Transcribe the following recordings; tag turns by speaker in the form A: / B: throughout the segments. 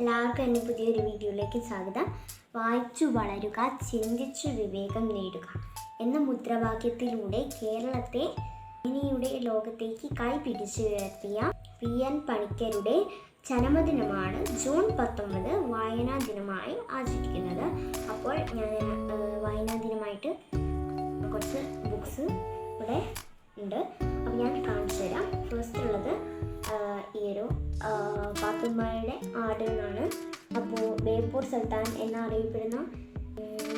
A: എല്ലാവർക്കും എന്റെ പുതിയൊരു വീഡിയോയിലേക്ക് സ്വാഗതം. വായിച്ചു വളരുക ചിന്തിച്ചു വിവേകം നേടുക എന്ന മുദ്രാവാക്യത്തിലൂടെ കേരളത്തെ ഇനിയുടെ ലോകത്തേക്ക് കൈ പിടിച്ചുയർത്തിയ പി എൻ പണിക്കരുടെ ജന്മദിനമാണ് ജൂൺ പത്തൊമ്പത് വായനാ ദിനമായി ആചരിക്കുന്നത്. അപ്പോൾ ഞാൻ വായനാ ദിനമായിട്ട് കുറച്ച് ബുക്സ് ഇവിടെ ഉണ്ട്. പാത്തുമ്മയുടെ ആട് എന്നാണ് അപ്പോൾ ബേപ്പൂർ സുൽത്താൻ എന്നറിയപ്പെടുന്ന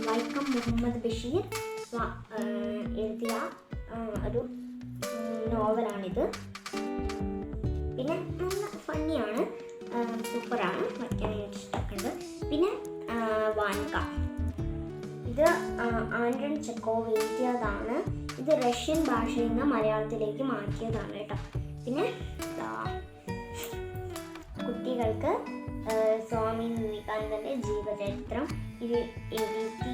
A: വൈക്കം മുഹമ്മദ് ബഷീർ എഴുതിയ ഒരു നോവലാണിത്. പിന്നെ നല്ല ഫണ്ണിയാണ് സൂപ്പറാണ്. വായിക്കാനായിട്ട് ഇഷ്ടപ്പെട്ടത്. പിന്നെ വാൻക ഇത് ആൻഡ്രൻ ചെക്കോവ് എഴുതിയതാണ്. ഇത് റഷ്യൻ ഭാഷയിൽ നിന്ന് മലയാളത്തിലേക്ക് മാറ്റിയതാണ് കേട്ടോ. പിന്നെ കുട്ടികൾക്ക് സ്വാമി വിവേകാനന്ദന്റെ ജീവചരിത്രം. ഇത് എഴുതി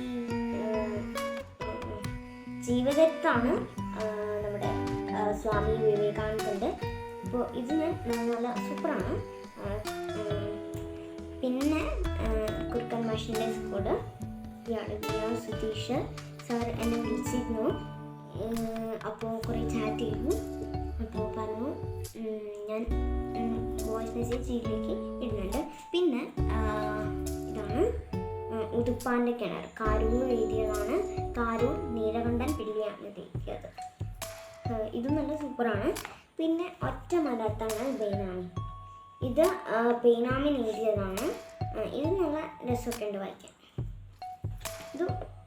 A: ജീവചരിത്രമാണ് നമ്മുടെ സ്വാമി വിവേകാനന്ദന്റെ അപ്പോൾ ഇത് ഞാൻ നല്ല സൂപ്പറാണ്. പിന്നെ കുറുക്കൻ മാഷിന്റെ സ്കൂൾ. ഇയാൾ സുധീഷ് സാർ എന്നെ വിളിച്ചിരുന്നു. അപ്പോൾ കുറേ ചാറ്റ് ചെയ്തു. വോയിസ് ചെയ്തിലേക്ക് ഇടുന്നുണ്ട്. പിന്നെ ഇതാണ് ഉതുപ്പാന്റെ കിണർ. കാരൂർ എഴുതിയതാണ് കാരൂർ നീലകണ്ഠൻ പിള്ളിയാണ് എഴുതിയത് ഇതും നല്ല സൂപ്പറാണ്. പിന്നെ ഒറ്റ മലത്താണ് ബേനാമി. ഇത് ബേനാമിന് എഴുതിയതാണ്. ഇത് നല്ല രസമൊക്കെ ഉണ്ട് വായിക്കാൻ. ഇത്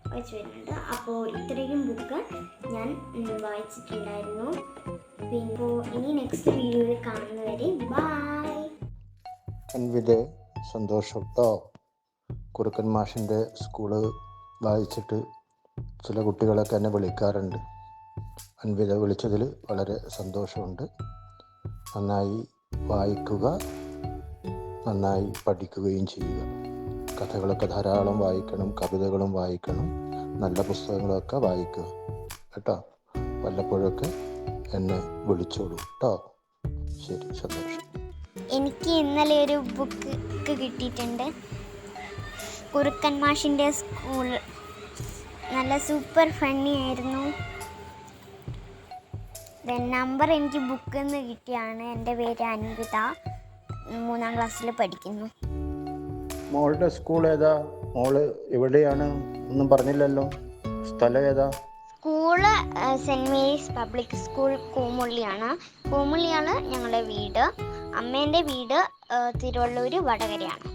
A: വായിച്ചു വരുന്നുണ്ട്. അപ്പോൾ ഇത്രയും ബുക്ക് ഞാൻ വായിച്ചിട്ടുണ്ടായിരുന്നു. പിന്നെ ഇനി നെക്സ്റ്റ് വീഡിയോയിൽ കാണുന്നവരെ ബായ്
B: കേട്ടോ കുറുക്കൻ മാഷിന്റെ സ്കൂൾ വായിച്ചിട്ട് ചില കുട്ടികളൊക്കെ എന്നെ വിളിക്കാറുണ്ട്. അൻവിത വിളിച്ചതിൽ വളരെ സന്തോഷമുണ്ട്. നന്നായി വായിക്കുക നന്നായി പഠിക്കുകയും ചെയ്യുക. കഥകളൊക്കെ ധാരാളം വായിക്കണം കവിതകളും വായിക്കണം നല്ല പുസ്തകങ്ങളൊക്കെ വായിക്കുക. കേട്ടോ? വല്ലപ്പോഴൊക്കെ എന്നെ വിളിച്ചോളൂ കേട്ടോ. ശരി സന്തോഷം.
A: എനിക്ക് ഇന്നലെ ഒരു ബുക്ക് കിട്ടിയിട്ടുണ്ട്. കുറുക്കൻ മാഷിന്റെ സ്കൂൾ നല്ല സൂപ്പർ ഫണ്ണി ആയിരുന്നു. നമ്പർ എനിക്ക് ബുക്കിൽ നിന്ന് കിട്ടിയാണ്. എന്റെ പേര് അൻവിത മൂന്നാം ക്ലാസ്സിൽ പഠിക്കുന്നു.
B: മോളുടെ സ്കൂൾ ഏതാ? മോൾ എവിടെയാണ്? ഒന്നും പറഞ്ഞില്ലല്ലോ. സ്ഥലം ഏതാ?
A: School Saint Mary's public school കൂമുള്ളിയാണ് കൂമുള്ളിയാണ് ഞങ്ങളുടെ വീട്. അമ്മേന്റെ വീട് തിരുവള്ളൂർ വടകരയാണ്.